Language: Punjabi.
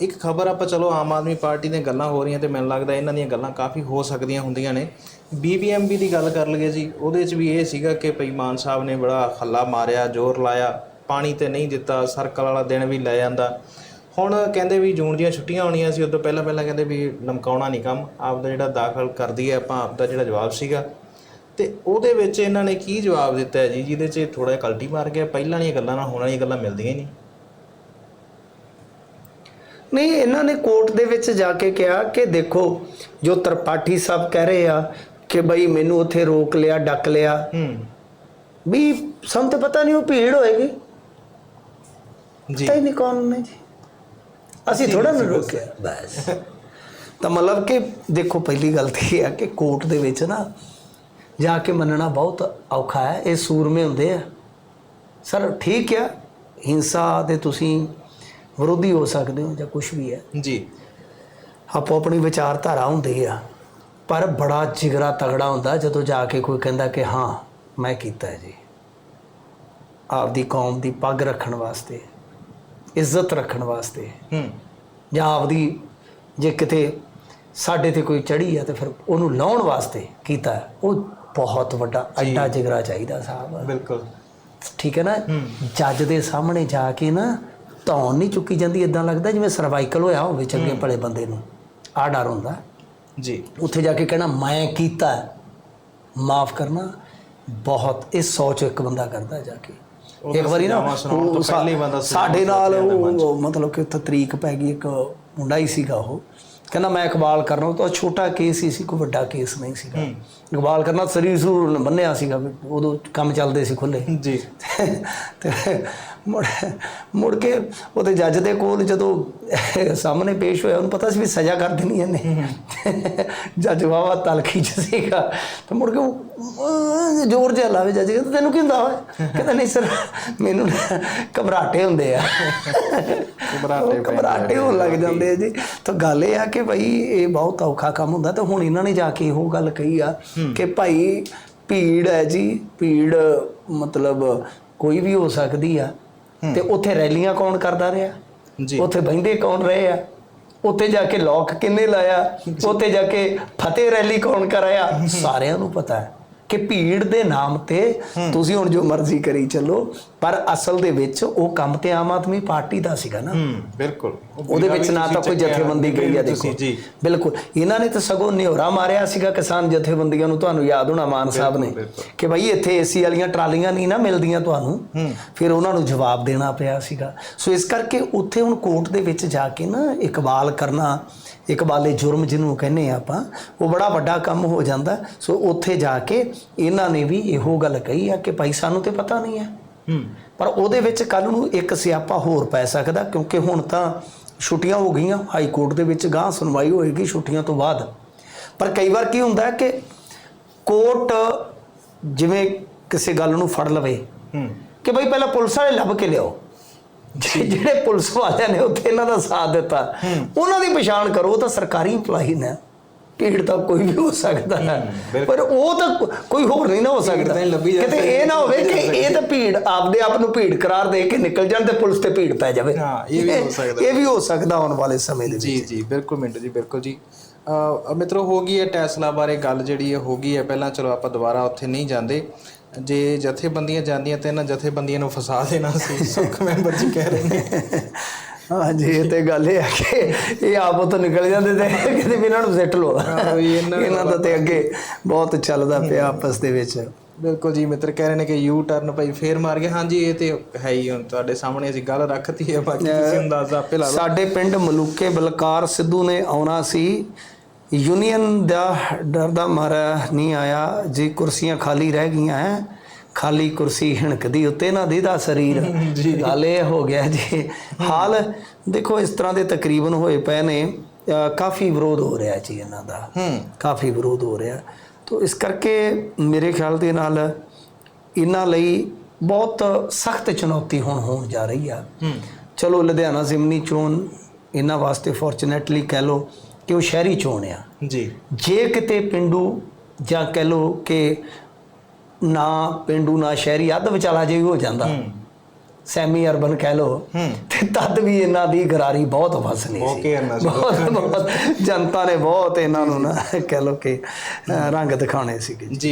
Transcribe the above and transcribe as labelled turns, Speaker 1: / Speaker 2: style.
Speaker 1: ਇੱਕ ਖਬਰ ਆਪਾਂ ਚਲੋ ਆਮ ਆਦਮੀ ਪਾਰਟੀ ਦੀਆਂ ਗੱਲਾਂ ਹੋ ਰਹੀਆਂ ਤੇ ਮੈਨੂੰ ਲੱਗਦਾ ਇਹਨਾਂ ਦੀਆਂ ਗੱਲਾਂ ਕਾਫੀ ਹੋ ਸਕਦੀਆਂ ਹੁੰਦੀਆਂ ਨੇ। ਬੀਬੀਐਮਬੀ ਦੀ ਗੱਲ ਕਰ ਲਈਏ ਜੀ, ਉਹਦੇ 'ਚ ਵੀ ਇਹ ਸੀਗਾ ਕਿ ਭਈ ਮਾਨ ਸਾਹਿਬ ਨੇ ਬੜਾ ਹੱਲਾ ਮਾਰਿਆ, ਜ਼ੋਰ ਲਾਇਆ, ਪਾਣੀ ਤੇ ਨਹੀਂ ਦਿੱਤਾ, ਸਰਕਲ ਵਾਲਾ ਦਿਨ ਵੀ ਲੈ ਜਾਂਦਾ। ਹੁਣ ਕਹਿੰਦੇ ਵੀ ਜੂਨ ਦੀਆਂ ਛੁੱਟੀਆਂ ਹੋਣੀਆਂ ਸੀ, ਉਦੋਂ ਪਹਿਲਾਂ ਪਹਿਲਾਂ ਕਹਿੰਦੇ ਵੀ ਲਮਕਾਉਣਾ ਨਹੀਂ ਕੰਮ, ਆਪਦਾ ਜਿਹੜਾ ਦਾਖਲ ਕਰਦੀ ਹੈ, ਆਪਾਂ ਆਪਦਾ ਜਿਹੜਾ ਜਵਾਬ ਸੀਗਾ। ਤੇ ਉਹਦੇ ਵਿੱਚ ਇਹਨਾਂ ਨੇ ਕੀ ਜਵਾਬ ਦਿੱਤਾ ਜੀ, ਜਿਹਦੇ 'ਚ ਥੋੜਾ ਜਿਹਾ ਕਲਟੀ ਮਾਰ ਗਿਆ, ਪਹਿਲਾਂ ਵਾਲੀਆਂ ਗੱਲਾਂ ਨਾਲ ਹੁਣ ਵਾਲੀਆਂ ਗੱਲਾਂ ਮਿਲਦੀਆਂ ਹੀ ਨਹੀਂ।
Speaker 2: ਨਹੀਂ ਇਹਨਾਂ ਨੇ ਕੋਰਟ ਦੇ ਵਿੱਚ ਜਾ ਕੇ ਕਿਹਾ ਕਿ ਦੇਖੋ ਜੋ ਤਰਪਾਠੀ ਸਾਹਿਬ ਕਹਿ ਰਹੇ ਆ ਕਿ ਬਈ ਮੈਨੂੰ ਉੱਥੇ ਰੋਕ ਲਿਆ ਡੱਕ ਲਿਆ।
Speaker 1: ਹੂੰ।
Speaker 2: ਵੀ ਸਾਨੂੰ ਤਾਂ ਪਤਾ ਨਹੀਂ ਉਹ ਭੀੜ ਹੋਏਗੀ।
Speaker 1: ਜੀ।
Speaker 2: ਪਤਾ ਹੀ ਨਹੀਂ ਕੌਣ ਨੇ ਜੀ। ਅਸੀਂ ਥੋੜਾ ਨਾ ਰੋਕਿਆ। ਬਸ। ਤਾਂ ਮਤਲਬ ਕਿ ਦੇਖੋ ਪਹਿਲੀ ਗੱਲ ਤੇ ਇਹ ਆ ਕਿ ਕੋਰਟ ਦੇ ਵਿੱਚ ਨਾ ਜਾ ਕੇ ਮੰਨਣਾ ਬਹੁਤ ਔਖਾ ਹੈ। ਇਹ ਸੂਰਮੇ ਹੁੰਦੇ ਆ। ਸਰ ਠੀਕ ਆ। ਹਿੰਸਾ ਦੇ ਤੁਸੀਂ ਵਿਰੋਧੀ ਹੋ ਸਕਦੇ ਹੋ ਜਾਂ ਕੁਝ ਵੀ ਹੈ।
Speaker 1: ਜੀ।
Speaker 2: ਆਪੋ ਆਪਣੀ ਵਿਚਾਰਧਾਰਾ ਹੁੰਦੀ ਆ ਪਰ ਬੜਾ ਜਿਗਰਾ ਤਗੜਾ ਹੁੰਦਾ ਜਦੋਂ ਜਾ ਕੇ ਕੋਈ ਕਹਿੰਦਾ ਕਿ ਹਾਂ ਮੈਂ ਕੀਤਾ ਜੀ। ਆਪਦੀ ਕੌਮ ਦੀ ਪੱਗ ਰੱਖਣ ਵਾਸਤੇ ਇੱਜ਼ਤ ਰੱਖਣ ਵਾਸਤੇ।
Speaker 1: ਹੂੰ।
Speaker 2: ਜਾਂ ਆਪਦੀ ਜੇ ਕਿਤੇ ਸਾਡੇ ਤੇ ਕੋਈ ਚੜੀ ਆ ਤੇ ਫਿਰ ਉਹਨੂੰ ਲਾਉਣ ਵਾਸਤੇ ਕੀਤਾ। ਉਹ ਬਹੁਤ ਵੱਡਾ ਐਡਾ ਜਿਗਰਾ ਚਾਹੀਦਾ ਸਾਹਿਬ।
Speaker 1: ਬਿਲਕੁਲ।
Speaker 2: ਠੀਕ ਹੈ ਨਾ? ਜੱਜ ਦੇ ਸਾਹਮਣੇ ਜਾ ਕੇ ਨਾ ਧੌਣ ਨਹੀਂ ਚੁੱਕੀ ਜਾਂਦੀ ਇਦਾਂ ਲੱਗਦਾ ਜਿਵੇਂ ਸਰਵਾਈਕਲ ਹੋਇਆ ਹੋਵੇ ਚੰਗੇ ਭਲੇ ਬੰਦੇ ਨੂੰ। ਆ ਡਰ ਹੁੰਦਾ।
Speaker 1: ਜੀ।
Speaker 2: ਉੱਥੇ ਜਾ ਕੇ ਕਹਿਣਾ ਮੈਂ ਕੀਤਾ ਮਾਫ ਕਰਨਾ। ਬਹੁਤ ਇਹ ਸੋਚ ਇੱਕ ਬੰਦਾ ਕਰਦਾ ਜਾ ਕੇ। ਇੱਕ ਵਾਰੀ ਨਾ ਉਹ ਸਾਡੇ ਨਾਲ। ਉਹ ਮਤਲਬ ਕਿ ਉੱਥੇ ਤਰੀਕ ਪੈ ਗਈ ਇੱਕ ਮੁੰਡਾ ਹੀ ਸੀਗਾ ਉਹ। ਕਹਿੰਦਾ ਮੈਂ ਇਕਬਾਲ ਕਰਨਾ। ਉਹ ਤਾਂ ਛੋਟਾ ਕੇਸ ਹੀ ਸੀ ਕੋਈ ਵੱਡਾ ਕੇਸ ਨਹੀਂ ਸੀਗਾ। ਇਕਬਾਲ ਕਰਨਾ ਸਰੀਰ ਸੂਰ ਬੰਨਿਆ ਸੀਗਾ ਉਦੋਂ ਕੰਮ ਚੱਲਦੇ ਸੀ ਖੁੱਲੇ
Speaker 1: ਜੀ।
Speaker 2: ਤੇ ਮੁੜ ਮੁੜ ਕੇ ਉਹਦੇ ਜੱਜ ਦੇ ਕੋਲ ਜਦੋਂ ਸਾਹਮਣੇ ਪੇਸ਼ ਹੋਇਆ ਉਹਨੂੰ ਪਤਾ ਸੀ ਵੀ ਸਜ਼ਾ ਕਰ ਦੇਣੀ ਇਹਨੇ। ਜੱਜ ਵਾਵਾ ਤਲਖੀ ਚ ਸੀਗਾ। ਤੇ ਮੁੜ ਕੇ ਜ਼ੋਰ ਜਿਹਾ ਲਾਵੇ ਜੱਜ ਕਹਿੰਦਾ ਤੈਨੂੰ ਕੀ ਹੁੰਦਾ ਹੋਇਆ ਕਹਿੰਦਾ ਨਹੀਂ ਸਰ ਮੈਨੂੰ ਘਬਰਾਟੇ ਹੁੰਦੇ ਆ।
Speaker 1: ਘਬਰਾਟੇ
Speaker 2: ਘਬਰਾਟੇ ਹੋਣ ਲੱਗ ਜਾਂਦੇ ਆ ਜੀ। ਤਾਂ ਗੱਲ ਇਹ ਆ ਕਿ ਭਾਈ ਇਹ ਬਹੁਤ ਔਖਾ ਕੰਮ ਹੁੰਦਾ ਤੇ ਹੁਣ ਇਹਨਾਂ ਨੇ ਜਾ ਕੇ ਇਹੋ ਗੱਲ ਕਹੀ ਆ ਕਿ ਭਾਈ ਭੀੜ ਹੈ ਜੀ। ਭੀੜ ਮਤਲਬ ਕੋਈ ਵੀ ਹੋ ਸਕਦੀ ਆ। ਤੇ ਉੱਥੇ ਰੈਲੀਆਂ ਕੌਣ ਕਰਦਾ ਰਿਹਾ?
Speaker 1: ਜੀ।
Speaker 2: ਉੱਥੇ ਬਹਿੰਦੇ ਕੌਣ ਰਹੇ ਆ? ਉੱਥੇ ਜਾ ਕੇ ਲੋਕ ਕਿੰਨੇ ਲਾਇਆ? ਉੱਥੇ ਜਾ ਕੇ ਫਤਿਹ ਰੈਲੀ ਕੌਣ ਕਰਾਇਆ? ਸਾਰਿਆਂ ਨੂੰ ਪਤਾ ਹੈ। ਕਿ ਭੀੜ ਦੇ ਨਾਮ ਤੇ ਤੁਸੀਂ ਹੁਣ ਜੋ ਮਰਜ਼ੀ ਕਰੀ ਚੱਲੋ ਪਰ ਅਸਲ ਦੇ ਵਿੱਚ ਉਹ ਕੰਮ ਤੇ ਆਮ ਆਦਮੀ ਪਾਰਟੀ ਦਾ ਸੀਗਾ ਨਾ।
Speaker 1: ਬਿਲਕੁਲ। ਉਹ
Speaker 2: ਉਹਦੇ ਵਿੱਚ ਨਾ ਤਾਂ ਕੋਈ ਜਥੇਬੰਦੀ ਗਈ ਆ ਦੇਖੋ। ਬਿਲਕੁਲ। ਇਹਨਾਂ ਨੇ ਤਾਂ ਸਗੋਂ ਨਿਹੋਰਾ ਮਾਰਿਆ ਸੀਗਾ ਕਿਸਾਨ ਜਥੇਬੰਦੀਆਂ ਨੂੰ ਤੁਹਾਨੂੰ ਯਾਦ ਹੋਣਾ ਮਾਨ ਸਾਹਿਬ ਨੇ। ਕਿ ਭਾਈ ਇੱਥੇ ਏਸੀ ਵਾਲੀਆਂ ਟਰਾਲੀਆਂ ਨਹੀਂ ਨਾ ਮਿਲਦੀਆਂ ਤੁਹਾਨੂੰ। ਫਿਰ ਉਹਨਾਂ ਨੂੰ ਜਵਾਬ ਦੇਣਾ ਪਿਆ ਸੀਗਾ। ਸੋ ਇਸ ਕਰਕੇ ਉੱਥੇ ਹੁਣ ਕੋਰਟ ਦੇ ਵਿੱਚ ਜਾ ਕੇ ਨਾ ਇਕਬਾਲ ਕਰਨਾ ਇਕਬਾਲੇ ਜੁਰਮ ਜਿਹਨੂੰ ਕਹਿੰਦੇ ਆਪਾਂ ਉਹ ਬੜਾ ਵੱਡਾ ਕੰਮ ਹੋ ਜਾਂਦਾ। ਸੋ ਉੱਥੇ ਜਾ ਕੇ ਇਹਨਾਂ ਨੇ ਵੀ ਇਹੋ ਗੱਲ ਕਹੀ ਆ ਕਿ ਭਾਈ ਸਾਨੂੰ ਤੇ ਪਤਾ ਨਹੀਂ ਹੈ। ਪਰ ਉਹਦੇ ਵਿੱਚ ਕੱਲ ਨੂੰ ਇੱਕ ਸਿਆਪਾ ਹੋਰ ਪੈ ਸਕਦਾ ਕਿਉਂਕਿ ਹੁਣ ਤਾਂ ਛੁੱਟੀਆਂ ਹੋ ਗਈਆਂ ਹਾਈ ਕੋਰਟ ਦੇ ਵਿੱਚ ਗਾਂ ਸੁਣਵਾਈ ਹੋਏਗੀ ਛੁੱਟੀਆਂ ਤੋਂ ਬਾਅਦ। ਪਰ ਕਈ ਵਾਰ ਕੀ ਹੁੰਦਾ ਹੈ ਕਿ ਕੋਰਟ ਜਿਵੇਂ ਕਿਸੇ ਗੱਲ ਨੂੰ ਫੜ ਲਵੇ ਕਿ ਬਈ ਪਹਿਲਾਂ ਪੁਲਿਸ ਵਾਲੇ ਲੱਭ ਕੇ ਲਿਆਓ। ਜਿਹੜੇ ਪੁਲਿਸ ਵਾਲਿਆਂ ਨੇ ਉੱਥੇ ਇਹਨਾਂ ਦਾ ਸਾਥ ਦਿੱਤਾ ਉਹਨਾਂ ਦੀ ਪਛਾਣ ਕਰੋ ਤਾਂ ਸਰਕਾਰੀ EMPLOYE ਨੇ। ਭੀੜ ਤਾਂ ਕੋਈ ਵੀ ਹੋ ਸਕਦਾ ਹੈ। ਪਰ ਉਹ ਤਾਂ ਕੋਈ ਹੋਰ ਨਹੀਂ ਨਾ ਹੋ ਸਕਦਾ। ਕਿਤੇ ਇਹ ਨਾ ਹੋਵੇ ਕਿ ਇਹ ਤਾਂ ਭੀੜ ਆਪਦੇ ਆਪ ਨੂੰ ਭੀੜ ਕਰਾਰ ਦੇ ਕੇ ਨਿਕਲ ਜਾਣ ਤੇ ਪੁਲਿਸ ਤੇ ਭੀੜ ਪੈ ਜਾਵੇ।
Speaker 1: ਹਾਂ, ਇਹ ਵੀ ਹੋ ਸਕਦਾ।
Speaker 2: ਇਹ ਵੀ ਹੋ ਸਕਦਾ ਆਉਣ ਵਾਲੇ ਸਮੇਂ ਦੇ ਵਿੱਚ।
Speaker 1: ਜੀ ਜੀ ਬਿਲਕੁਲ ਮਿੰਟੂ ਜੀ ਬਿਲਕੁਲ ਜੀ। ਅ ਮਿੱਤਰੋ ਹੋ ਗਈ ਹੈ ਟੈਸਲਾ ਬਾਰੇ ਗੱਲ ਜਿਹੜੀ ਹੈ ਹੋ ਗਈ ਹੈ। ਪਹਿਲਾਂ ਚਲੋ ਆਪਾਂ ਦੁਬਾਰਾ ਉੱਥੇ ਨਹੀਂ ਜਾਂਦੇ। ਜੇ ਜਥੇਬੰਦੀਆਂ ਜਾਂਦੀਆਂ ਤੇ ਇਹਨਾਂ ਜਥੇਬੰਦੀਆਂ ਨੂੰ ਫਸਾ ਦੇਣਾ ਸੀ ਸੁਖ ਮੈਂਬਰ ਜੀ ਕਹਿ ਰਹੇ ਨੇ।
Speaker 2: ਹਾਂਜੀ ਇਹ ਤੇ ਗੱਲ ਇਹ ਹੈ ਕਿ ਇਹ ਆਪ ਤੋਂ ਨਿਕਲ ਜਾਂਦੇ ਤੇ ਕਿਤੇ ਵੀ ਇਹਨਾਂ ਨੂੰ ਸਿੱਟ
Speaker 1: ਵੀ ਇਹਨਾਂ
Speaker 2: ਦਾ ਤੇ ਅੱਗੇ ਬਹੁਤ ਚੱਲਦਾ ਪਿਆ ਆਪਸ ਦੇ ਵਿੱਚ।
Speaker 1: ਬਿਲਕੁਲ ਜੀ ਮਿੱਤਰ ਕਹਿ ਰਹੇ ਨੇ ਕਿ ਯੂ ਟਰਨ ਭਾਈ ਫੇਰ ਮਾਰ ਗਿਆ ਹਾਂਜੀ ਇਹ ਤੇ ਹੈ ਹੀ ਹੁਣ ਤੁਹਾਡੇ ਸਾਹਮਣੇ ਅਸੀਂ ਗੱਲ ਰੱਖਤੀ ਹੈ ਬਾਕੀ ਤੁਸੀਂ ਅੰਦਾਜ਼ਾ ਆਪੇ ਲਾ ਲਓ।
Speaker 2: ਸਾਡੇ ਪਿੰਡ ਮਲੂਕੇ ਬਲਕਾਰ ਸਿੱਧੂ ਨੇ ਆਉਣਾ ਸੀ। ਯੂਨੀਅਨ ਦਾ ਡਰ ਦਾ ਮਾਰਾ ਨਹੀਂ ਆਇਆ ਜੀ ਕੁਰਸੀਆਂ ਖਾਲੀ ਰਹਿ ਗਈਆਂ ਹੈ ਖਾਲੀ ਕੁਰਸੀ ਹਿਣਕਦੀ ਉੱਤੇ ਨਾ ਦੀਦਾ ਸਰੀਰ। ਗੱਲ ਇਹ ਹੋ ਗਿਆ ਜੀ। ਹਾਲ ਦੇਖੋ ਇਸ ਤਰ੍ਹਾਂ ਦੇ ਤਕਰੀਬਨ ਹੋਏ ਪਏ ਨੇ। ਕਾਫੀ ਵਿਰੋਧ ਹੋ ਰਿਹਾ ਜੀ ਇਹਨਾਂ ਦਾ।
Speaker 1: ਹੂੰ
Speaker 2: ਕਾਫੀ ਵਿਰੋਧ ਹੋ ਰਿਹਾ। ਤੋ ਇਸ ਕਰਕੇ ਮੇਰੇ ਖਿਆਲ ਦੇ ਨਾਲ ਇਹਨਾਂ ਲਈ ਬਹੁਤ ਸਖਤ ਚੁਣੌਤੀ ਹੁਣ ਹੋਣ ਜਾ ਰਹੀ ਆ।
Speaker 1: ਹੂੰ
Speaker 2: ਚਲੋ ਲੁਧਿਆਣਾ ਜ਼ਿਮਨੀ ਚੋਣ ਇਹਨਾਂ ਵਾਸਤੇ ਫੋਰਚੂਨੇਟਲੀ ਕਹਿ ਲੋ ਕਿ ਉਹ ਸ਼ਹਿਰੀ ਚੋਣ ਆ।
Speaker 1: ਜੀ।
Speaker 2: ਜੇ ਕਿਤੇ ਪਿੰਡੂ ਜਾਂ ਕਹਿ ਲੋ ਕਿ ਨਾ ਪਿੰਡੂ ਨਾ ਸ਼ਹਿਰੀ ਅੱਧ ਵਿਚਾਲਾ ਜੇ ਹੋ ਜਾਂਦਾ। ਸੈਮੀ ਅਰਬਨ ਕਹਿ ਲੋ ਤੇ ਤਦ ਵੀ ਇਹਨਾਂ ਦੀ ਗਰਾਰੀ ਬਹੁਤ ਵਸਨੀ ਸੀ। ਬਹੁਤ ਬਹੁਤ। ਜਨਤਾ ਨੇ ਬਹੁਤ ਇਹਨਾਂ ਨੂੰ ਨਾ ਕਹਿ ਲੋ ਕਿ ਰੰਗ ਦਿਖਾਉਣੇ ਸੀਗੇ।